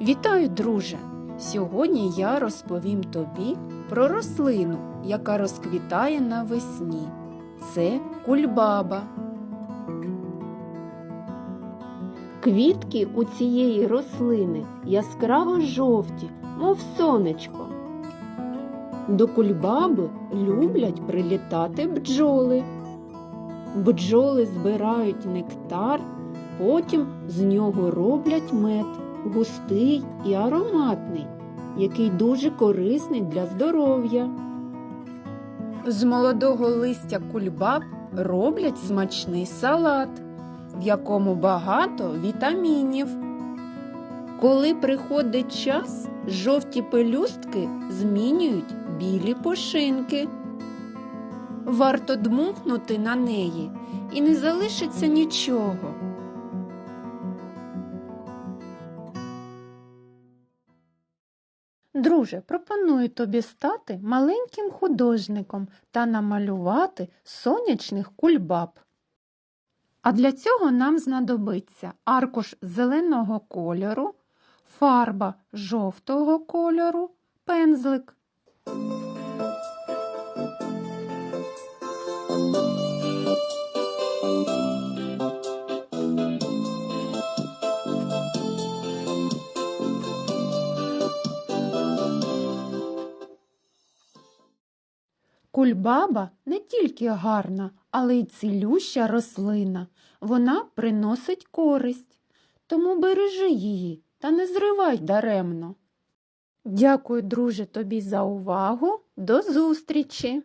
Вітаю, друже! Сьогодні я розповім тобі про рослину, яка розквітає навесні. Це кульбаба. Квітки у цієї рослини яскраво жовті, мов сонечко. До кульбаби люблять прилітати бджоли. Бджоли збирають нектар, потім з нього роблять мед, густий і ароматний, який дуже корисний для здоров'я. З молодого листя кульбаб роблять смачний салат, в якому багато вітамінів. Коли приходить час, жовті пелюстки змінюють білі пушинки. Варто дмухнути на неї і не залишиться нічого. Друже, пропоную тобі стати маленьким художником та намалювати сонячних кульбаб. А для цього нам знадобиться аркуш зеленого кольору, фарба жовтого кольору, пензлик. Кульбаба не тільки гарна, але й цілюща рослина. Вона приносить користь. Тому бережи її та не зривай даремно. Дякую, друже, тобі за увагу. До зустрічі!